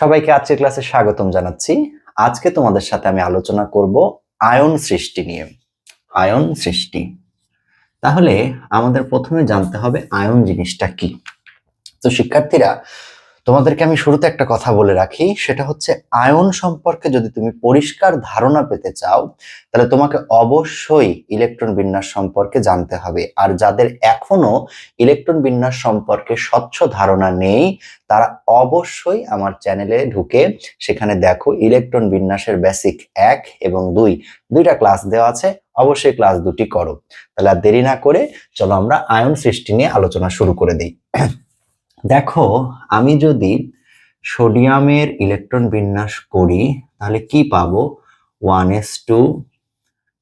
সবাইকে আজকের ক্লাসে স্বাগতম জানাচ্ছি। আজকে তোমাদের সাথে আমি আলোচনা করব আয়ন সৃষ্টি নিয়ে। আয়ন সৃষ্টি। তাহলে আমাদের প্রথমে জানতে হবে আয়ন জিনিসটা কি। তো শিক্ষার্থীরা তোমাদেরকে আমি শুরুতে একটা কথা বলে রাখি, সেটা হচ্ছে আয়ন সম্পর্কে যদি তুমি পরিষ্কার ধারণা পেতে চাও, তাহলে তোমাকে অবশ্যই ইলেকট্রন বিন্যাস সম্পর্কে জানতে হবে। আর যাদের এখনও ইলেকট্রন বিন্যাস সম্পর্কে স্বচ্ছ ধারণা নেই, তারা অবশ্যই আমার চ্যানেলে ঢুকে সেখানে দেখো ইলেকট্রন বিন্যাসের বেসিক এক এবং দুই। দুইটা ক্লাস দেওয়া আছে, অবশ্যই ক্লাস দুটি করো। তাহলে আর দেরি না করে চলো আমরা আয়ন সৃষ্টি নিয়ে আলোচনা শুরু করে দিই। দেখো, আমি যদি সোডিয়ামের ইলেকট্রন বিন্যাস করি, তাহলে কি পাবো? One S two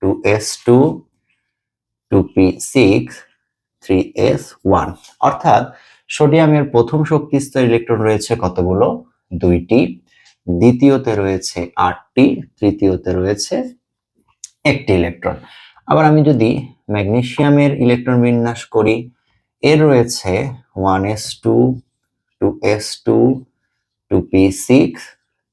two S two two P six three S one অর্থাৎ সোডিয়ামের প্রথম শক্তি স্তর ইলেকট্রন রয়েছে কতগুলো? দুইটি। দ্বিতীয়তে রয়েছে আটটি। তৃতীয়তে রয়েছে একটি ইলেকট্রন। আবার আমি যদি ম্যাগনেসিয়ামের ইলেকট্রন বিন্যাস করি এর রয়েছে one S two two S two two P six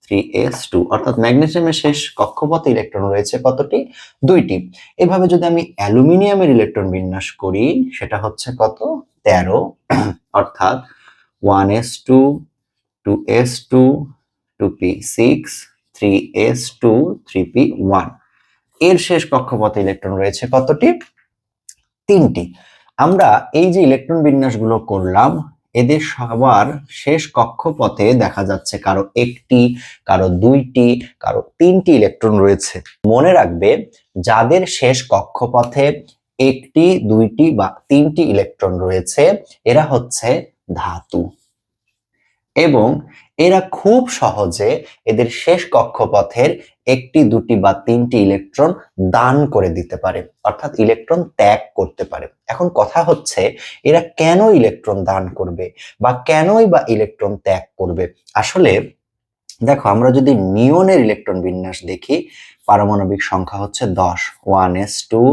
three S two অর্থাৎ ম্যাগনেসিয়ামের শেষ কক্ষপথে ইলেকট্রন রয়েছে কতটি? দুইটি। এভাবে যদি আমি অ্যালুমিনিয়ামের ইলেকট্রন বিন্যাস করি, সেটা হচ্ছে কত? তেরো। অর্থাৎ one S two two S two two P six three S two three P ওয়ানের শেষ কক্ষপথে ইলেকট্রন রয়েছে কতটি? তিনটি। আমরা এই যে ইলেকট্রন বিন্যাসগুলো করলাম, এদের সবার শেষ কক্ষপথে দেখা যাচ্ছে কারও একটি, কারও দুইটি, কারও তিনটি ইলেকট্রন রয়েছে। মনে রাখবে, যাদের শেষ কক্ষপথে একটি, দুইটি বা তিনটি ইলেকট্রন রয়েছে, এরা হচ্ছে ধাতু। এবং এরা খুব সহজে এদের শেষ কক্ষপথের একটি, দুটি বা তিনটি ইলেকট্রন দান করে দিতে পারে। অর্থাৎ ইলেকট্রন ত্যাগ করতে পারে। এখন কথা হচ্ছে, এরা কেন ইলেকট্রন দান করবে বা কেনই বা ইলেকট্রন ত্যাগ করবে? আসলে দেখো, আমরা যদি নিয়নের ইলেকট্রন বিন্যাস দেখি, পারমাণবিক সংখ্যা হচ্ছে দশ। One S two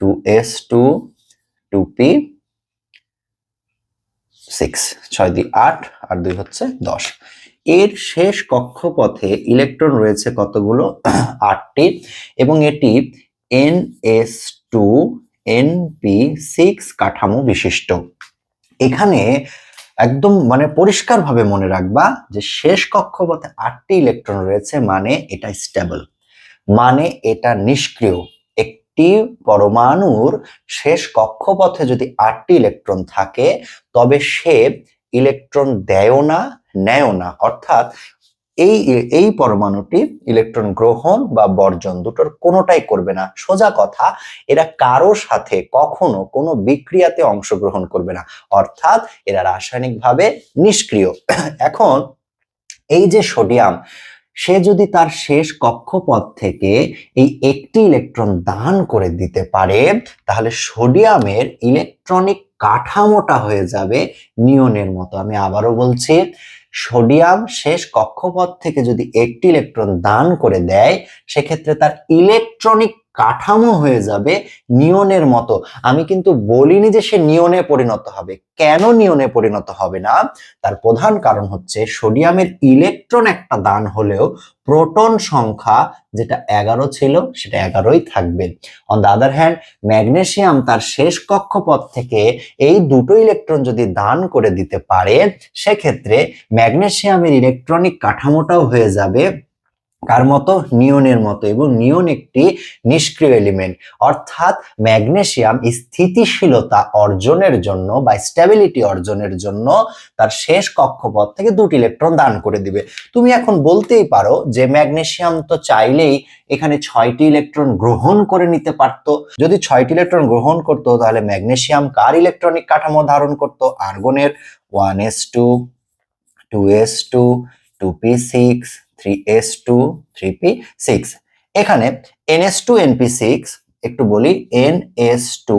two S two two P six, ছয় দুই আট আর দুই হচ্ছে দশ। এর শেষ কক্ষপথে ইলেকট্রন রয়েছে কতগুলো? আটটি এবং এটি N S two, N P six কাঠামো বিশিষ্ট। এখানে একদম মানে পরিষ্কারভাবে মনে রাখবা যে শেষ কক্ষপথে আটটি ইলেকট্রন রয়েছে মানে এটা স্টেবল মানে এটা নিষ্ক্রিয়। একটি পরমাণুর শেষ কক্ষপথে যদি আটটি ইলেকট্রন থাকে, তবে সে ইলেকট্রন দেয়ও না, নেয়ও না। অর্থাৎ এই এই পরমাণুটি ইলেকট্রন গ্রহণ বা বর্জন দুটোর কোনোটাই করবে না। সোজা কথা, এরা কারও সাথে কখনো কোনো বিক্রিয়াতে অংশগ্রহণ করবে না। অর্থাৎ এরা রাসায়নিকভাবে নিষ্ক্রিয়। এখন এই যে সোডিয়াম সে যদি তার শেষ কক্ষপথ থেকে এই একটি ইলেকট্রন দান করে দিতে পারে, তাহলে সোডিয়ামের ইলেকট্রনিক কাঠামোটা হয়ে যাবে নিয়নের মতো। আমি আবারও বলছি, সোডিয়াম শেষ কক্ষপথ থেকে যদি একটি ইলেকট্রন দান করে দেয়, সেক্ষেত্রে তার ইলেকট্রনিক কাঠামো হয়ে যাবে নিয়নের মতো। আমি কিন্তু বলিনি যে সে নিয়নে পরিণত হবে। কেন নিয়নে পরিণত হবে না? তার প্রধান কারণ হচ্ছে সোডিয়ামের ইলেকট্রন একটা দান হলেও প্রোটন সংখ্যা যেটা এগারো ছিল, সেটা এগারোই থাকবে। On the other hand magnesium তার শেষ কক্ষপথ থেকে এই দুটো ইলেকট্রন যদি দান করে দিতে পারে, সেক্ষেত্রে ম্যাগনেশিয়ামের ইলেকট্রনিক কাঠামোটাও হয়ে যাবে কার মতো? নিয়নের মতো। এবং নিয়ন একটি নিষ্ক্রিয় এলিমেন্ট অর্থাৎ ম্যাগনেশিয়াম স্থিতিশীলতা অর্জনের জন্য বা স্ট্যাবিলিটি অর্জনের জন্য তার শেষ কক্ষপথ থেকে দুটি ইলেকট্রন দান করে দিবে। তুমি এখন বলতেই পারো যে ম্যাগনেশিয়াম তো চাইলেই এখানে ছয়টি ইলেকট্রন গ্রহণ করে নিতে পারত। যদি ছয়টি ইলেকট্রন গ্রহণ করতো, তাহলে ম্যাগনেশিয়াম কার ইলেকট্রনিক কাঠামো ধারণ করত? আর্গনের। One S two two S two two P six three S two three P six এখানে N S two NP six একটু বলি N S two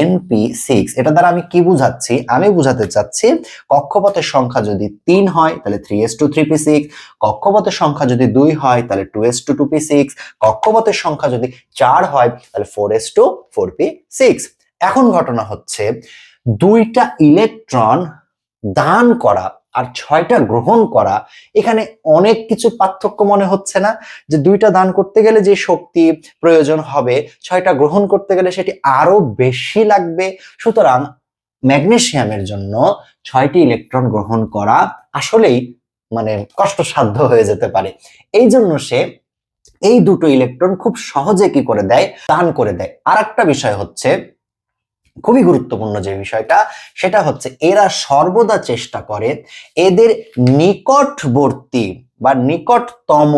NP six এটা দ্বারা আমি কি বুঝাচ্ছি? আমি বুঝাতে চাচ্ছি, কক্ষপথের সংখ্যা যদি তিন হয়, তাহলে three S two three P six কক্ষপথের সংখ্যা যদি দুই হয়, তাহলে two S two two P six কক্ষপথের সংখ্যা যদি চার হয়, তাহলে four S two four P six এখন ঘটনা হচ্ছে, দুইটা ইলেকট্রন দান করা আর ছয়টা গ্রহণ করা, এখানে অনেক কিছু পার্থক্য মনে হচ্ছে না, যে দুইটা দান করতে গেলে যে শক্তি প্রয়োজন হবে, ছয়টা গ্রহণ করতে গেলে সেটি আরও বেশি লাগবে। সুতরাং ম্যাগনেশিয়ামের জন্য ছয়টি ইলেকট্রন গ্রহণ করা আসলেই মানে কষ্টসাধ্য হয়ে যেতে পারে। এই জন্য সে এই দুটো ইলেকট্রন খুব সহজে কি করে দেয়? দান করে দেয়। আর একটা বিষয় হচ্ছে খুবই গুরুত্বপূর্ণ যে বিষয়টা, সেটা হচ্ছে এরা সর্বদা চেষ্টা করে এদের নিকটবর্তী বা নিকটতম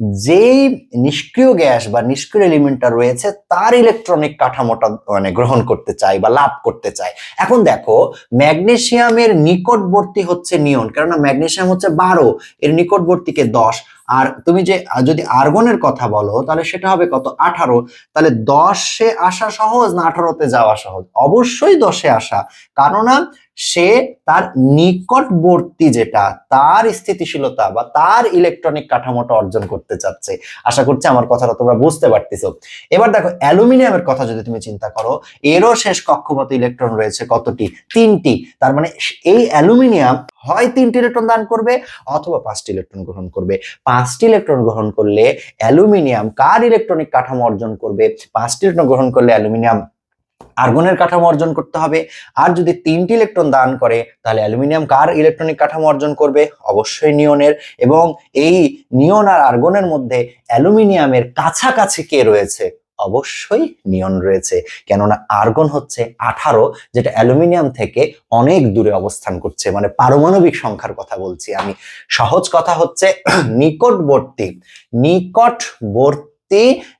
যেই নিষ্ক্রিয় গ্যাস বা নিষ্ক্রিয় এলিমেন্টটা রয়েছে, তার ইলেকট্রনিক কাঠামোটা মানে গ্রহণ করতে চায় বা লাভ করতে চায়। এখন দেখো, ম্যাগনেসিয়ামের নিকটবর্তী হচ্ছে নিয়ন, কেননা ম্যাগনেসিয়াম হচ্ছে বারো, এর নিকটবর্তীকে দশ। আর তুমি যে যদি আর্গনের কথা বলো, তাহলে সেটা হবে কত? আঠারো। তাহলে দশে আসা সহজ না আঠারোতে যাওয়া সহজ? অবশ্যই দশে আসা। কেননা সে তার নিকটবর্তী যেটা, তার স্থিতিশীলতা বা তার ইলেকট্রনিক কাঠামোটা অর্জন করতে চাচ্ছে। আশা করছি আমার কথাটা তোমরা বুঝতে পারতেছো। এবার দেখো, অ্যালুমিনিয়ামের কথা যদি তুমি চিন্তা করো, এরও শেষ কক্ষপথ ইলেকট্রন রয়েছে কতটি? তিনটি। তার মানে এই অ্যালুমিনিয়াম হয় তিনটি ইলেকট্রন দান করবে অথবা পাঁচটি ইলেকট্রন গ্রহণ করবে। পাঁচটি ইলেকট্রন গ্রহণ করলে অ্যালুমিনিয়াম কার ইলেকট্রনিক কাঠামো অর্জন করবে? পাঁচটি ইলেকট্রন গ্রহণ করলে অ্যালুমিনিয়াম আর্গনের কাঠামো অর্জন করতে হবে। আর যদি তিনটি ইলেকট্রন দান করে, তাহলে অ্যালুমিনিয়াম কার ইলেকট্রনিক কাঠামো অর্জন করবে? অবশ্যই নিয়নের এবং এই নিয়ন আর আর্গনের মধ্যে অ্যালুমিনিয়ামের কাছাকাছি কে রয়েছে? অবশ্যই নিয়ন রয়েছে। কেননা আর্গন হচ্ছে আঠারো, যেটা অ্যালুমিনিয়াম থেকে অনেক দূরে অবস্থান করছে। মানে পারমাণবিক সংখ্যার কথা বলছি আমি। সহজ কথা হচ্ছে নিকটবর্তী নিকটবর্তী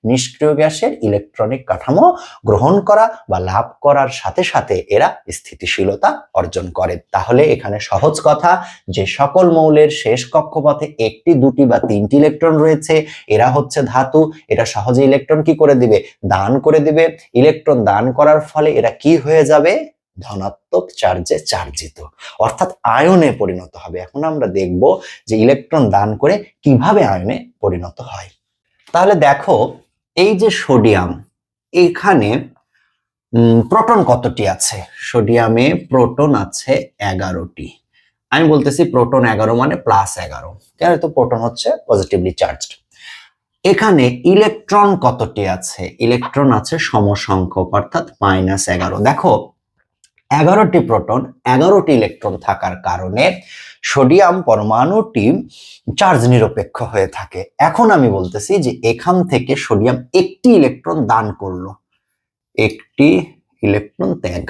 নিষ্ক্রিয় গ্যাসের ইলেকট্রনিক কাঠামো গ্রহণ করা বা লাভ করার সাথে সাথে এরা স্থিতিশীলতা অর্জন করে। তাহলে এখানে সহজ কথা, যে সকল মৌলের শেষ কক্ষপথে একটি, দুটি বা তিনটি ইলেকট্রন রয়েছে, এরা হচ্ছে ধাতু, এটা সহজে ইলেকট্রন কি করে দিবে? দান করে দিবে। ইলেকট্রন দান করার ফলে এরা কি হয়ে যাবে? ধনাত্মক চার্জে চার্জিত। অর্থাৎ আয়নে পরিণত হবে। এখন আমরা দেখব যে ইলেকট্রন দান করে কীভাবে আয়নে পরিণত হয়। তাহলে দেখো, এই যে সোডিয়াম, এখানে প্রোটন কতটি আছে? সোডিয়ামে প্রোটন আছে এগারোটি। আমি বলতেছি প্রোটন এগারো মানে প্লাস এগারো। কেন? তো প্রোটন হচ্ছে পজিটিভলি চার্জড এখানে ইলেকট্রন কতটি আছে? ইলেকট্রন আছে সমসংখ্যক, অর্থাৎ মাইনাস এগারো। দেখো, এগারোটি প্রোটন, এগারোটি ইলেকট্রন থাকার কারণে সোডিয়াম পরমাণুটি চার্জ নিরপেক্ষ হয়ে থাকে। এখন আমি বলতেছি যে এখান থেকে সোডিয়াম একটি ইলেকট্রন দান করল। একটি ইলেকট্রন ত্যাগ।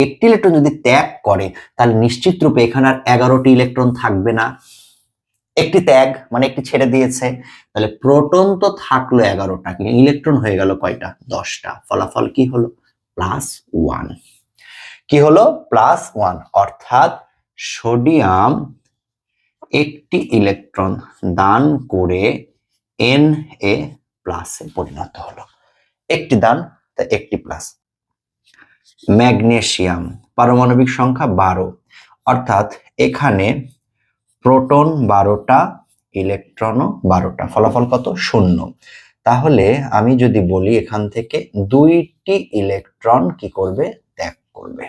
একটি ইলেকট্রন যদি ত্যাগ করে, তাহলে নিশ্চিত রূপে এখানে আর এগারোটি ইলেকট্রন থাকবে না। একটি ত্যাগ মানে একটি ছেড়ে দিয়েছে। তাহলে প্রোটন তো থাকল এগারোটা, কিন্তু ইলেকট্রন হয়ে গেল কয়টা? দশটা। ফলাফল কি হলো? Plus one. কি হলো? Plus one. অর্থাৎ সোডিয়াম একটি ইলেকট্রন দান করে এন এ প্লাসে পরিণত হলো। একটি দান, তা একটি প্লাস ম্যাগনেসিয়াম, পারমাণবিক সংখ্যা বারো। অর্থাৎ এখানে প্রোটন বারোটা, ইলেকট্রনও বারোটা। ফলাফল কত? শূন্য। তাহলে আমি যদি বলি এখান থেকে দুইটি ইলেকট্রন কি করবে? ত্যাগ করবে।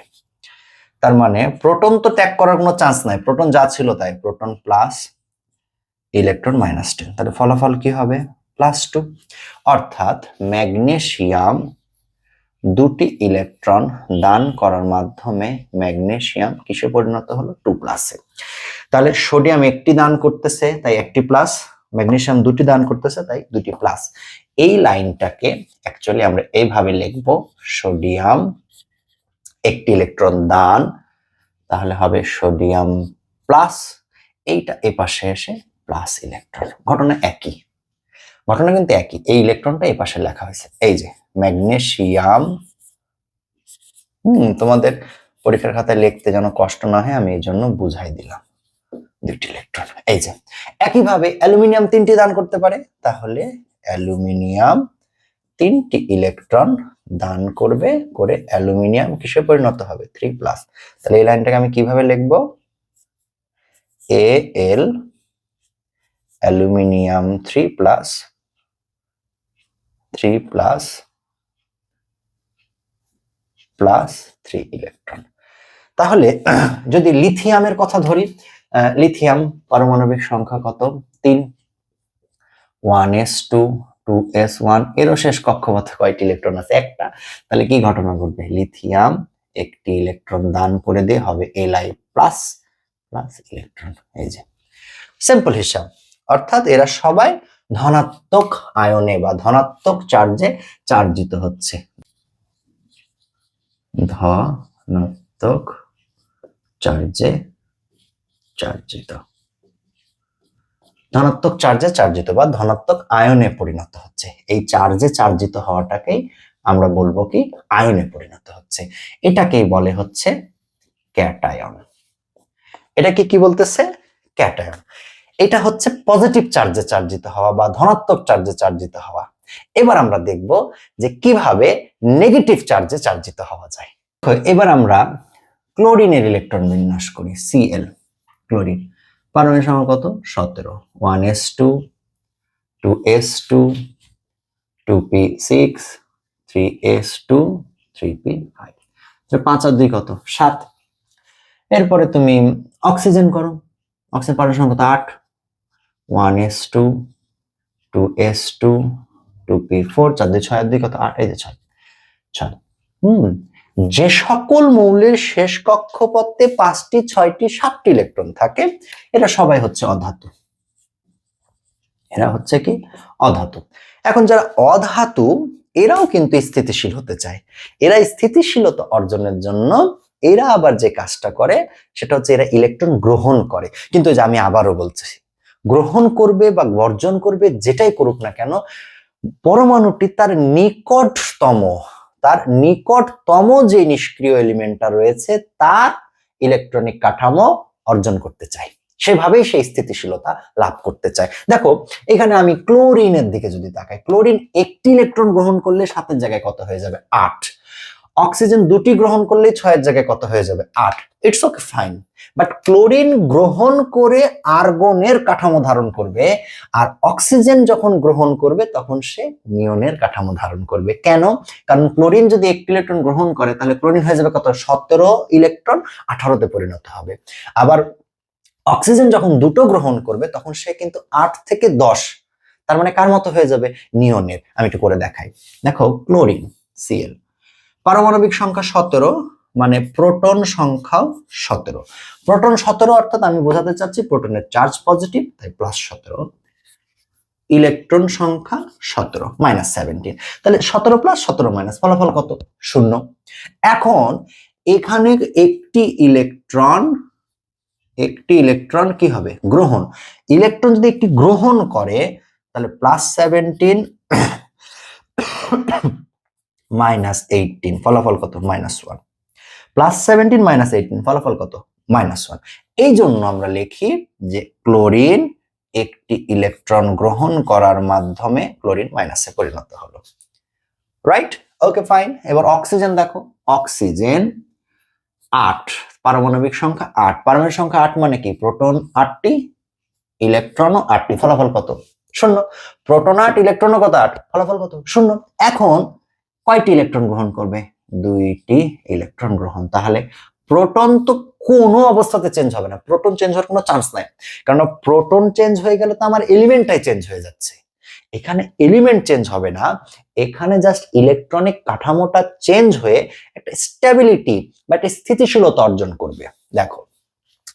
তার মানে প্রোটন তো ত্যাগ করার কোনো চান্স নাই। প্রোটন যা ছিল তাই, proton plus electron minus ten. তাহলে ফলাফল কি হবে? Plus two. অর্থাৎ ম্যাগনেশিয়াম দুটি ইলেকট্রন দান করার মাধ্যমে ম্যাগনেসিয়াম কিসে পরিণত হলো? টু প্লাসে তাহলে সোডিয়াম একটি দান করতেছে, তাই একটি প্লাস। ম্যাগনেশিয়াম দুটি দান করতেছে, তাই দুটি প্লাস। এই লাইনটাকে অ্যাকচুয়ালি আমরা এইভাবে লিখব, সোডিয়াম একটি ইলেকট্রন দান, তাহলে হবে সোডিয়াম প্লাস, এইটা এ পাশে এসে প্লাস ইলেকট্রন। ঘটনা একই। ঘটনা কিন্তু একই। এই ইলেকট্রনটা এই পাশে লেখা হয়েছে। এই যে, ম্যাগনেসিয়াম। হুম, তোমাদের পরীক্ষার খাতায় লিখতে যেন কষ্ট না হয়, আমি এই জন্য বুঝাই দিলাম দুইটি ইলেকট্রন। এই যে, একইভাবে অ্যালুমিনিয়াম তিনটি দান করতে পারে, তাহলে অ্যালুমিনিয়াম তিনটি ইলেকট্রন দান করবে করে অ্যালুমিনিয়াম কিসে পরিণত হবে? থ্রি প্লাস তাহলে এই লাইনটাকে আমি কীভাবে লিখব? A L aluminium three plus three plus plus three electron তাহলে যদি লিথিয়ামের কথা ধরি লিথিয়াম পারমাণবিক সংখ্যা কত? তিন। One S two two S one এরও শেষ কক্ষপথে কয়টি ইলেকট্রন আছে। একটা, তাহলে কি ঘটনা ঘটবে? লিথিয়াম একটি ইলেকট্রন দান করে দিয়ে হবে L I plus plus electron এই যে। সিম্পল হিসাব। অর্থাৎ এরা সবাই ধনাত্মক আয়নে বা ধনাত্মক চার্জে চার্জিত হচ্ছে। ধনাত্মক চার্জে চার্জিত। ধনাত্মক চার্জে চার্জিত বা ধনাত্মক আয়নে পরিণত হচ্ছে। এই চার্জে চার্জিত হওয়াটাকেই আমরা বলব কি? আয়নে পরিণত হচ্ছে। এটাকেই বলে হচ্ছে ক্যাটায়ন এটাকে কি বলতেছে? ক্যাটায়ন এটা হচ্ছে পজিটিভ চার্জে চার্জিত হওয়া বা ধনাত্মক চার্জে চার্জিত হওয়া। এবার আমরা দেখব যে কীভাবে নেগেটিভ চার্জে চার্জিত হওয়া যায়। এবার আমরা ক্লোরিনের ইলেকট্রন বিন্যাস করি সিএল ক্লোরিন পারমাণবিক সংখ্যা কত? সতেরো। One S two two S two two P six three S two three P five পাঁচ আর দুই কত? সাত। এরপরে তুমি অক্সিজেন করো। অক্সিজেন পারমাণবিক সংখ্যা কত আট। One S two two S two two P four চার দুই, ছয় দুই কত? আট। এই যে ছয়। ছয়। হুম। যে সকল মৌলের শেষ কক্ষপথে পাঁচটি, ছয়টি, সাতটি ইলেকট্রন থাকে, এরা সবাই হচ্ছে অধাতু। এরা হচ্ছে কি? অধাতু। এখন যারা অধাতু, এরাও কিন্তু স্থিতিশীল হতে চায়। এরা স্থিতিশীলতা অর্জনের জন্য এরা আবার যে কাজটা করে, সেটা হচ্ছে এরা ইলেকট্রন গ্রহণ করে। কিন্তু যে আমি আবারও বলছি, গ্রহণ করবে বা বর্জন করবে যেটাই করুক না কেন, পরমাণুটি তার নিকটতম তার নিকটতম যে নিষ্ক্রিয় এলিমেন্টটা রয়েছে, তার ইলেকট্রনিক কাঠামো অর্জন করতে চাই সেভাবেই সেই স্থিতিশীলতা লাভ করতে চায়। দেখো, এখানে আমি ক্লোরিনের দিকে যদি তাকাই, ক্লোরিন একটি ইলেকট্রন গ্রহণ করলে সাতের জায়গায় কত হয়ে যাবে? আট। অক্সিজেন দুটি গ্রহণ করলে ছয়ের জায়গায় কত হয়ে যাবে? আট। It's okay fine but chlorine গ্রহণ করে আর্গনের কাঠামো ধারণ করবে, আর অক্সিজেন যখন গ্রহণ করবে, তখন সে নিয়নের কাঠামো ধারণ করবে। কেন? কারণ ক্লোরিন যদি একটি ইলেকট্রন গ্রহণ করে, তাহলে ক্লোরিন হয়ে যাবে কত? সতেরো ইলেকট্রন আঠারোতে পরিণত হবে। আবার অক্সিজেন যখন দুটো গ্রহণ করবে, তখন সে কিন্তু আট থেকে দশ, তার মানে কার মতো হয়ে যাবে? নিয়নের। আমি একটু করে দেখাই। দেখো ক্লোরিন সিএল পারমাণবিক সংখ্যা সতেরো মানে প্রোটন সংখ্যাও সতেরো। প্রোটন সতেরো অর্থাৎ আমি বোঝাতে চাচ্ছি প্রোটনের চার্জ পজিটিভ, তাই প্লাস সতেরো। ইলেকট্রন সংখ্যা সতেরো, মাইনাস সেভেন্টিন। তাহলে সতেরো প্লাস সতেরো মাইনাস ফলাফল কত? শূন্য। এখন এখানে একটি ইলেকট্রন একটি ইলেকট্রন কি হবে? গ্রহণ। ইলেকট্রন যদি একটি গ্রহণ করে, তাহলে প্লাস সেভেন্টিন মাইনাস এইটিন, ফলাফল কত? Minus one. Plus seventeen, minus eighteen, ফলাফল কত? Minus one. এই জন্য আমরা লিখি যে ক্লোরিন একটি ইলেকট্রন গ্রহণ করার মাধ্যমে ক্লোরিন মাইনাসে পরিণত হলো। রাইট ওকে ফাইন এবার অক্সিজেন দেখো। অক্সিজেন আট, পারমাণবিক সংখ্যা আট। পারমাণবিক সংখ্যা আট মানে কি? প্রোটন আটটি, ইলেকট্রনও আটটি। ফলাফল কত? শূন্য। প্রোটন আট, ইলেকট্রনও কত আট? ফলাফল কত? শূন্য। এখন কয়টি ইলেকট্রন গ্রহণ করবে? দুইটি ইলেকট্রন গ্রহণ। তাহলে প্রোটন তো কোনো অবস্থাতে চেঞ্জ হবে না। প্রোটন চেঞ্জ হওয়ার কোনো চান্স নাই। কারণ প্রোটন চেঞ্জ হয়ে গেলে তো আমার এলিমেন্টটাই চেঞ্জ হয়ে যাচ্ছে। এখানে এলিমেন্ট চেঞ্জ হবে না। এখানে জাস্ট ইলেকট্রনিক কাঠামোটা চেঞ্জ হয়ে একটা স্টেবিলিটি বা একটা স্থিতিশীলতা অর্জন করবে। দেখো,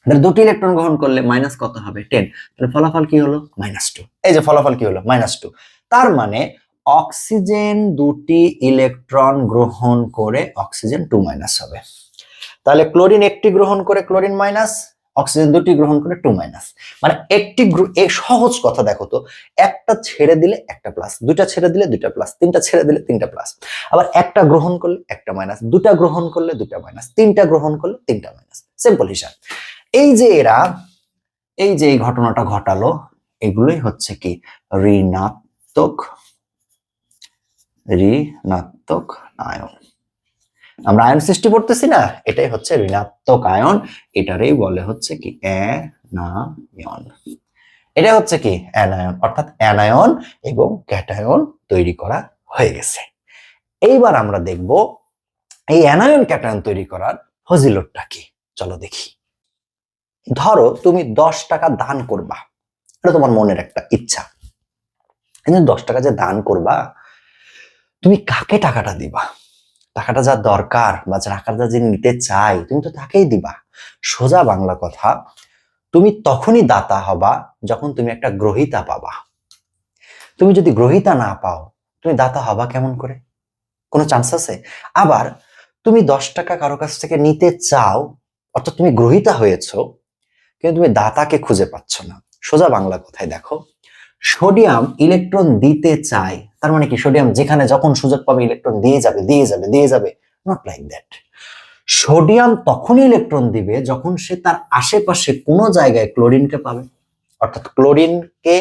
তাহলে দুটি ইলেকট্রন গ্রহণ করলে মাইনাস কত হবে? টেন তাহলে ফলাফল কি হলো? মাইনাস টু এই যে ফলাফল কি হলো? মাইনাস টু তার মানে অক্সিজেন দুটি ইলেকট্রন গ্রহণ করে অক্সিজেন টু মাইনাস হবে। তাহলে ক্লোরিন একটি গ্রহণ করে ক্লোরিন মাইনাস, অক্সিজেন দুটি গ্রহণ করে টু মাইনাস। মানে একটি সহজ কথা দেখো তো, একটা ছেড়ে দিলে একটা প্লাস দুটা ছেড়ে দিলে দুটা প্লাস, তিনটা ছেড়ে দিলে তিনটা প্লাস। আবার একটা গ্রহণ করলে একটা মাইনাস দুটা গ্রহণ করলে দুটা মাইনাস, তিনটা গ্রহণ করলে তিনটা মাইনাস। সিম্পল হিসাব। এই যে এরা, এই যে এই ঘটনাটা ঘটালো, এগুলোই হচ্ছে কি, ঋণাত্মক ঋণাত্মক আয়ন। আমরা আয়ন সৃষ্টি করতেছি না, এটাই হচ্ছে ঋণাত্মক আয়ন। এটারই বলে হচ্ছে কি, অ্যানায়ন। এটা হচ্ছে কি, অ্যানায়ন, অর্থাৎ অ্যানায়ন এবং ক্যাটায়ন তৈরি করা হয়ে গেছে। এইবার আমরা দেখব, এই অ্যানায়ন ক্যাটায়ন তৈরি করার ফজিলতটা কি? চলো দেখি। ধরো তুমি দশ টাকা দান করবা। এটা তোমার মনের একটা ইচ্ছা। কিন্তু দশ টাকা যে দান করবা তুমি কাকে টাকাটা দিবা? টাকাটা যা দরকার বা টাকাটা যে নিতে চাই, তুমি তো তাকেই দিবা। সোজা বাংলা কথা, তুমি তখনই দাতা হবা যখন তুমি একটা গ্রহিতা পাবা। তুমি যদি গ্রহিতা না পাও, তুমি দাতা হবা কেমন করে? কোনো চান্স আছে? আবার তুমি দশ টাকা কারও কাছ থেকে নিতে চাও, অর্থাৎ তুমি গ্রহিতা হয়েছো, কিন্তু তুমি দাতাকে খুঁজে পাচ্ছ না। সোজা বাংলা কথায় দেখো। সোডিয়াম ইলেকট্রন দিতে চায়। তার মানে কি? সোডিয়াম যেখানে যখন সুযোগ পাবে ইলেকট্রন দিয়ে যাবে দিয়ে যাবে দিয়ে যাবে। নট লাইক দ্যাট সোডিয়াম তখনই ইলেকট্রন দিবে যখন সে তার আশেপাশে কোনো জায়গায় ক্লোরিনকে পাবে। অর্থাৎ ক্লোরিনকে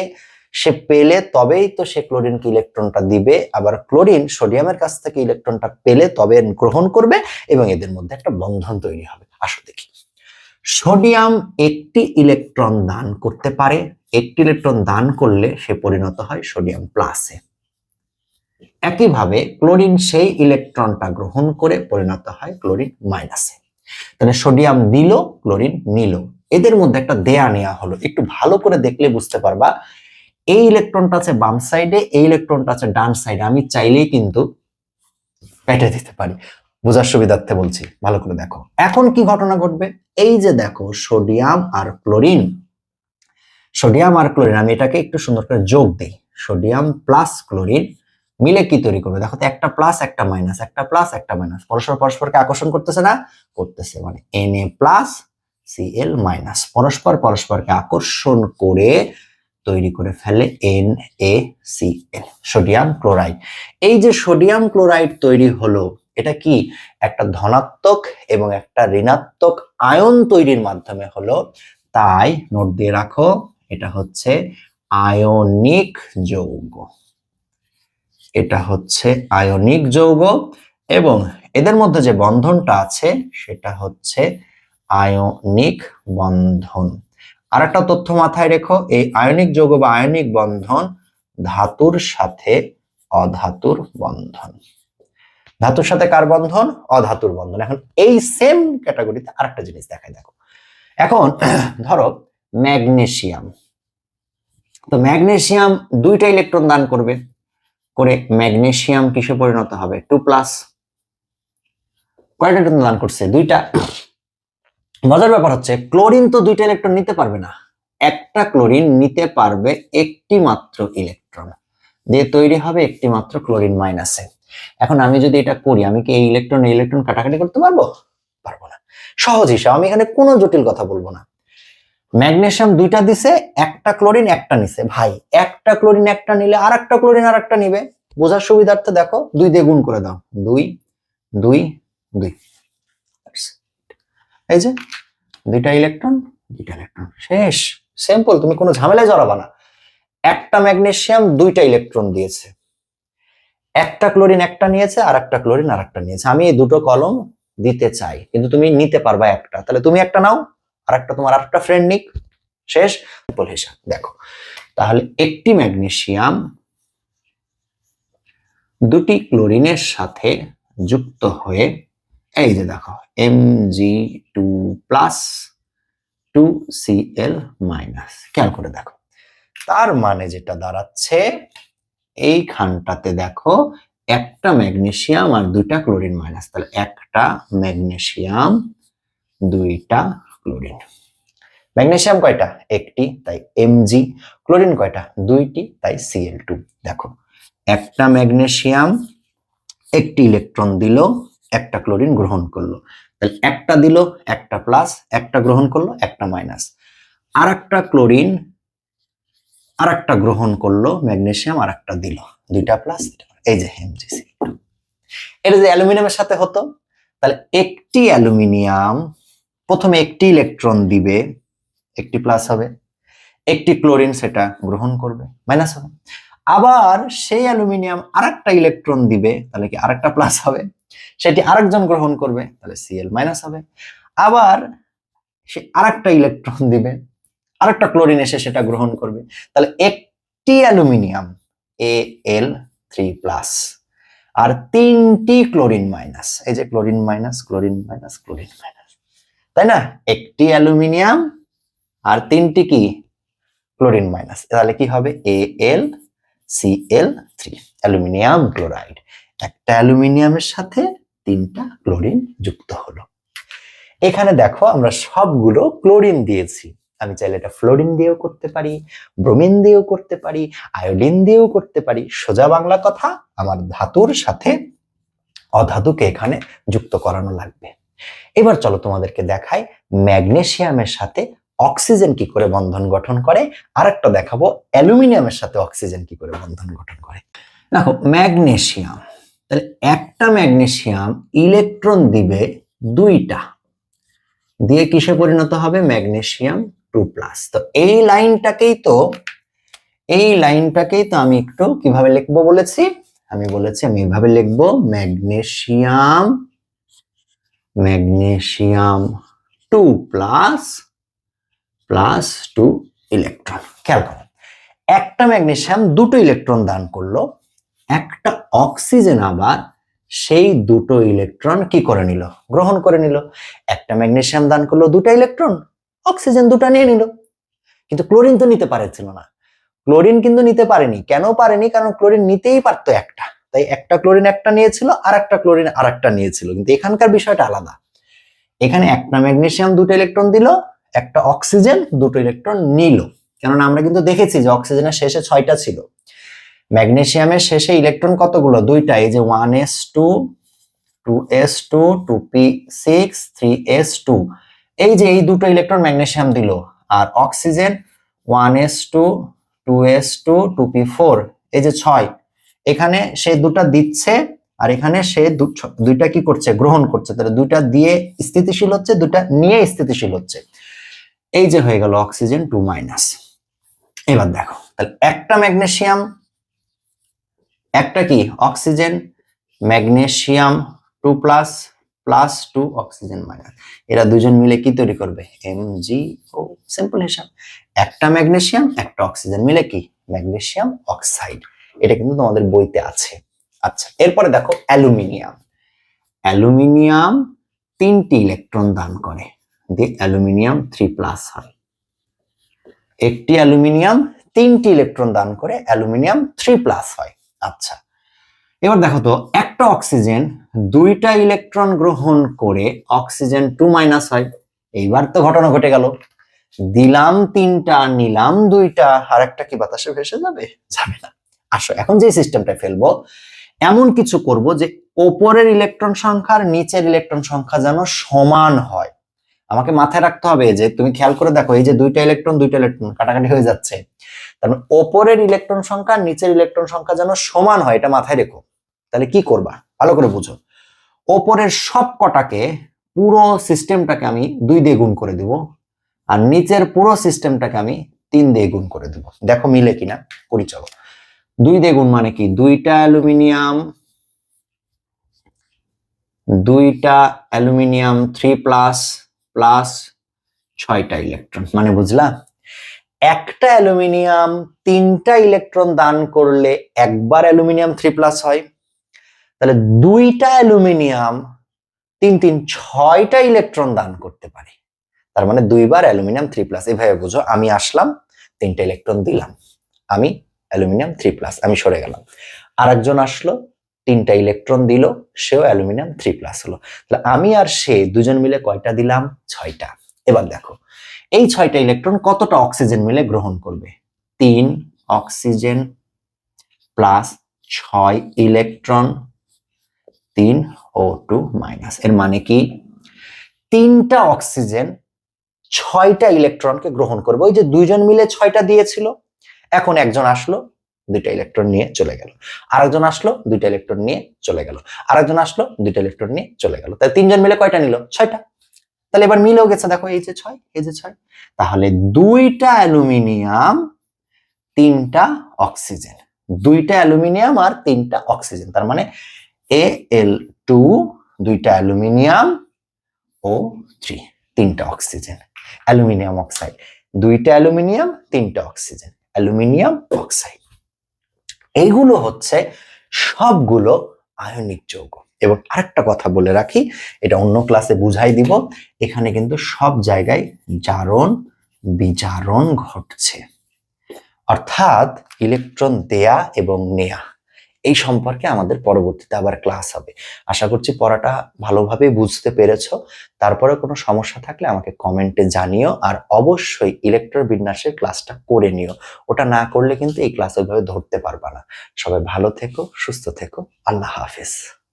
সে পেলে তবেই তো সে ক্লোরিনকে ইলেকট্রনটা দিবে। আবার ক্লোরিন সোডিয়ামের কাছ থেকে ইলেকট্রনটা পেলে তবে গ্রহণ করবে এবং এদের মধ্যে একটা বন্ধন তৈরি হবে। আসো দেখি। সোডিয়াম একটি ইলেকট্রন দান করতে পারে। একটি ইলেকট্রন দান করলে সে পরিণত হয় সোডিয়াম প্লাসে একইভাবে ক্লোরিন সেই ইলেকট্রনটা গ্রহণ করে পরিণত হয় ক্লোরিন মাইনাসে তাহলে সোডিয়াম দিল ক্লোরিন নিল। এদের মধ্যে একটা দেয়া নেওয়া হলো। একটু ভালো করে দেখলে বুঝতে পারবা, এই ইলেকট্রনটা আছে বাম সাইডে এই ইলেকট্রনটা আছে ডান সাইডে আমি চাইলেই কিন্তু পেটে দিতে পারি। বোঝার সুবিধার্থে বলছি, ভালো করে দেখো। এখন কি ঘটনা ঘটবে? এই যে দেখো সোডিয়াম আর ক্লোরিন সোডিয়াম আর ক্লোরিন, আমি এটাকে একটু সুন্দর করে যোগ দেই। সোডিয়াম প্লাস ক্লোরিন মিলে কি তৈরি করবে? দেখো তো, একটা প্লাস একটা মাইনাস একটা প্লাস একটা মাইনাস পরস্পর পরস্পরকে আকর্ষণ করতেছে না, করতেছে মানে N A plus CL minus পরস্পর পরস্পরকে আকর্ষণ করে তৈরি করে ফেলে N A C L sodium chloride. এই যে সোডিয়াম ক্লোরাইড তৈরি হলো, এটা কি? একটা ধনাত্মক এবং একটা ঋণাত্মক আয়ন তৈরির মাধ্যমে হলো। তাই নোট দিয়ে রাখো এটা হচ্ছে আয়নিক যৌগ। এটা হচ্ছে আয়নিক যৌগ এবং এদের মধ্যে যে বন্ধনটা আছে সেটা হচ্ছে আয়নিক বন্ধন। আর একটা তথ্য মাথায় রেখো, এই আয়নিক যৌগ বা আয়নিক বন্ধন ধাতুর সাথে অধাতুর বন্ধন। ধাতুর সাথে কার বন্ধন? অধাতুর বন্ধন। এখন এই সেম ক্যাটাগরিতে আরেকটা জিনিস দেখাই, দেখো। এখন ধরো ম্যাগনেসিয়াম তো ম্যাগনেসিয়াম দুইটা ইলেকট্রন দান করবে। করে ম্যাগনেসিয়াম কিসে পরিণত হবে? টু প্লাস কয়টা ইলেকট্রন দান করছে? দুইটা। মজার ব্যাপার হচ্ছে, ক্লোরিন তো দুইটা ইলেকট্রন নিতে পারবে না। একটা ক্লোরিন নিতে পারবে একটি মাত্র ইলেকট্রন। দিয়ে তৈরি হবে একটি মাত্র ক্লোরিন মাইনাসে। এখন আমি যদি এটা করি, আমি কি এই ইলেকট্রন ইলেকট্রন কাটাকাটি করতে পারব? পারব না। সহজ হিসাব, আমি এখানে কোনো জটিল কথা বলব না। ম্যাগনেসিয়াম দুইটা দিছে, একটা ক্লোরিন, একটা নিছে। ভাই, একটা ক্লোরিন, একটা নিলে আর একটা ক্লোরিন আর একটা নিবে। বোঝার সুবিধার্থে দেখো, দুই দিয়ে গুণ করে দাও। দুই দুই দুই। এই যে, দুইটা ইলেকট্রন দুইটা ইলেকট্রন। শেষ। সিম্পল তুমি কোনো ঝামেলায় জড়াবা না। একটা ম্যাগনেশিয়াম দুইটা ইলেকট্রন দিয়েছে। একটা ক্লোরিন একটা নিয়েছে আর একটা ক্লোরিন আর একটা নিয়েছে। আমি এই দুটো কলম দিতে চাই, কিন্তু তুমি নিতে পারবা একটা। তাহলে তুমি একটা নাও। আর একটা তোমার আরেকটা ফ্রেন্ড নিক। শেষ। সিম্পল হিসাব দেখো। তাহলে একটি ম্যাগনেসিয়াম দুটি ক্লোরিনের সাথে যুক্ত হয়ে, এই যে দেখো M G two plus two C L minus খেয়াল করে দেখো। তার মানে যেটা দাঁড়াচ্ছে, এইখানটাতে দেখো, একটা ম্যাগনেসিয়াম আর দুইটা ক্লোরিন মাইনাস তাহলে একটা ম্যাগনেসিয়াম, দুইটা ক্লোরিন। ম্যাগনেসিয়াম কয়টা? একটি, তাই এমজি ক্লোরিন কয়টা? দুইটি, তাই সিএল টু দেখো, একটা ম্যাগনেসিয়াম একটি ইলেকট্রন দিল, একটা ক্লোরিন গ্রহণ করল। তাহলে একটা দিল, একটা প্লাস, একটা গ্রহণ করল, একটা মাইনাস। আর একটা ক্লোরিন আর একটা গ্রহণ করল ম্যাগনেসিয়াম আর একটা দিল। দুইটা প্লাস এই যে এমজিসি এটা যে অ্যালুমিনিয়ামের সাথে হতো, তাহলে একটি অ্যালুমিনিয়াম প্রথমে একটি ইলেকট্রন দিবে, একটি প্লাস হবে, একটি ক্লোরিন সেটা গ্রহণ করবে মাইনাস হবে। আবার সেই অ্যালুমিনিয়াম আরেকটা ইলেকট্রন দিবে, তাহলে কি আরেকটা প্লাস হবে? সেটি আরেকজন গ্রহণ করবে, তাহলে সিএল মাইনাস হবে। আবার সে আরেকটা ইলেকট্রন দিবে, আরেকটা ক্লোরিন এসে সেটা গ্রহণ করবে। তাহলে একটি aluminium A L three plus আর তিনটি ক্লোরিন মাইনাস এই যে chlorine minus chlorine minus chlorine minus তাই না? একটি অ্যালুমিনিয়াম আর তিনটি কি? Chlorine minus. তাহলে কি হবে? A L C L three aluminium chloride. একটা অ্যালুমিনিয়ামের সাথে তিনটা ক্লোরিন যুক্ত হলো। এখানে দেখো, আমরা সবগুলো ক্লোরিন দিয়েছি। আমি চাইলে এটা ফ্লোরিন দিয়েও করতে পারি, ব্রোমিন দিয়েও করতে পারি, আয়োডিন দিয়েও করতে পারি। সোজা বাংলা কথা, আমার ধাতুর সাথে অধাতুকে এখানে যুক্ত করানো লাগবে। এবার চলো তোমাদেরকে দেখাই ম্যাগনেশিয়ামের সাথে অক্সিজেন কি করে বন্ধন গঠন করে। আর একটা দেখাবো, অ্যালুমিনিয়ামের সাথে অক্সিজেন কি করে বন্ধন গঠন করে। দেখো, ম্যাগনেশিয়াম, তাহলে একটা ম্যাগনেসিয়াম ইলেকট্রন দিবে দুইটা। দিয়ে কিসে পরিণত হবে? Magnesium two plus. তো এই লাইনটাকেই তো, এই লাইনটাকেই তো আমি একটু কীভাবে লিখব বলেছি? আমি বলেছি আমি এভাবে লিখব magnesium magnesium two plus plus two electron খেয়াল একটা ম্যাগনেশিয়াম দুটো ইলেকট্রন দান করল, একটা অক্সিজেন আবার সেই দুটো ইলেকট্রন কি করে নিল? গ্রহণ করে নিল। একটা ম্যাগনেশিয়াম দান করল দুটো ইলেকট্রন অক্সিজেন দুটো নিয়ে নিল। কিন্তু ক্লোরিন তো নিতে পারেছিল না। ক্লোরিন কিন্তু নিতে পারেনি। কেন পারেনি? কারণ ক্লোরিন নিতেই পারতো একটা। তাই একটা ক্লোরিন একটা নিয়েছিল আর একটা ক্লোরিন আর একটা নিয়েছিল। কিন্তু এখানকার বিষয়টা আলাদা। এখানে একটা ম্যাগনেশিয়াম দুটো ইলেকট্রন দিল, একটা অক্সিজেন দুটো ইলেকট্রন নিল। কেননা আমরা কিন্তু দেখেছি যে অক্সিজেনের শেষে ছয়টা ছিল। ম্যাগনেশিয়ামের শেষে ইলেকট্রন কতগুলো? দুইটা, এই যে one S two two S two two P six three S two এই যে এই দুটো ইলেকট্রন ম্যাগনেসিয়াম দিল, আর oxygen one S two two S two two P four এই যে ছয় এখানে সে দুটা দিচ্ছে আর এখানে সে দুইটা কি করছে? গ্রহণ করছে। তাহলে দুইটা দিয়ে স্থিতিশীল হচ্ছে দুটা নিয়ে স্থিতিশীল হচ্ছে। এই যে হয়ে গেল অক্সিজেন টু মাইনাস। এবার দেখো, তাহলে একটা ম্যাগনেসিয়াম, একটা কি? Oxygen, magnesium two plus plus two oxygen minus. এরা দুজন মিলে কি তৈরি করবে? এম জি ও সিম্পল হিসাব। একটা ম্যাগনেসিয়াম, একটা অক্সিজেন। মিলে কি? Magnesium oxide. এটা কিন্তু তোমাদের বইতে আছে। আচ্ছা এরপরে দেখো অ্যালুমিনিয়াম। অ্যালুমিনিয়াম তিনটি ইলেকট্রন দান করে। দিয়ে অ্যালুমিনিয়াম থ্রি প্লাস হয় একটি অ্যালুমিনিয়াম তিনটি ইলেকট্রন দান করে, অ্যালুমিনিয়াম থ্রি প্লাস হয় আচ্ছা এবার দেখো তো, একটা অক্সিজেন দুইটা ইলেকট্রন গ্রহণ করে অক্সিজেন টু মাইনাস হয় এইবার তো ঘটনা ঘটে গেল। দিলাম তিনটা, নিলাম দুইটা আর একটা কি বাতাসে ভেসে যাবে? যাবে না। আসো, এখন যে সিস্টেমটা ফেলব, এমন কিছু করব যে ওপরের ইলেকট্রন সংখ্যা আর নিচের ইলেকট্রন সংখ্যা যেন সমান হয়। আমাকে মাথায় রাখতে হবে যে তুমি খেয়াল করে দেখো, এই যে দুইটা ইলেকট্রন দুইটা ইলেকট্রন কাটাকাটি হয়ে যাচ্ছে। তার মানে ওপরের ইলেকট্রন সংখ্যা, নিচের ইলেকট্রন সংখ্যা যেন সমান হয়, এটা মাথায় রেখো। তাহলে কি করবা? ভালো করে বুঝো। ওপরের সব কটাকে পুরো সিস্টেমটাকে আমি দুই দিয়ে গুণ করে দিব, আর নিচের পুরো সিস্টেমটাকে আমি তিন দিয়ে গুণ করে দিব। দেখো মিলে কিনা করি চলো দুই দিয়ে গুণ মানে কি? দুইটা অ্যালুমিনিয়াম দুইটা অ্যালুমিনিয়াম থ্রি প্লাস প্লাস ছয়টা ইলেকট্রন। মানে বুঝলা? একটা অ্যালুমিনিয়াম তিনটা ইলেকট্রন দান করলে একবার অ্যালুমিনিয়াম থ্রি প্লাস হয়। তাহলে দুইটা অ্যালুমিনিয়াম তিন তিন ছয়টা ইলেকট্রন দান করতে পারে। তার মানে দুইবার অ্যালুমিনিয়াম থ্রি প্লাস। এভাবে বুঝো, আমি আসলাম, তিনটা ইলেকট্রন দিলাম। আমি অ্যালুমিনিয়াম থ্রি প্লাস। আমি সরে গেলাম। আরেকজন আসলো, তিনটা ইলেকট্রন দিল, সেও অ্যালুমিনিয়াম থ্রি প্লাস হলো। তাহলে আমি আর সে দুজন মিলে কয়টা দিলাম? ছয়টা। এবার দেখো, এই ছয়টা ইলেকট্রন কতটা অক্সিজেন মিলে গ্রহণ করবে? তিন অক্সিজেন প্লাস ছয় ইলেকট্রন, তিন ও টু মাইনাস। এর মানে কি? তিনটা অক্সিজেন ছয়টা ইলেকট্রনকে গ্রহণ করবে। ওই যে দুইজন মিলে ছয়টা দিয়েছিল এখন একজন আসলো, দুইটা ইলেকট্রন নিয়ে চলে গেল। আরেকজন আসলো, দুইটা ইলেকট্রন নিয়ে চলে গেল। আরেকজন আসলো, দুইটা ইলেকট্রন নিয়ে চলে গেল। তাই তিনজন মিলে কয়টা নিল? ছয়টা। তাহলে এবার মিলেও গেছে। দেখো এই যে ছয়, এই যে ছয়। তাহলে দুইটা অ্যালুমিনিয়াম, তিনটা অক্সিজেন। দুইটা অ্যালুমিনিয়াম আর তিনটা অক্সিজেন। তার মানে এ এল টু দুইটা অ্যালুমিনিয়াম ও থ্রি তিনটা অক্সিজেন। Aluminium oxide. দুইটা অ্যালুমিনিয়াম, তিনটা অক্সিজেন। Aluminium oxide. এইগুলো হচ্ছে সবগুলো আয়নিক যৌগ। এবং আরেকটা কথা বলে রাখি, এটা অন্য ক্লাসে বুঝাই দিব, এখানে কিন্তু সব জায়গায় জারণ, বিজারণ ঘটছে। অর্থাৎ ইলেকট্রন দেয়া এবং নেয়া। এই সম্পর্কে আমাদের পরবর্তীতে আবার ক্লাস হবে। আশা করছি পড়াটা ভালোভাবে বুঝতে পেরেছ। তারপরে কোনো সমস্যা থাকলে আমাকে কমেন্টে জানিও আর অবশ্যই ইলেকট্রো বিন্যাসের ক্লাসটা করে নিও। ওটা না করলে কিন্তু এই ক্লাস ওইভাবে ধরতে পারবা না। সবাই ভালো থেকো, সুস্থ থেকো। আল্লাহ হাফেজ।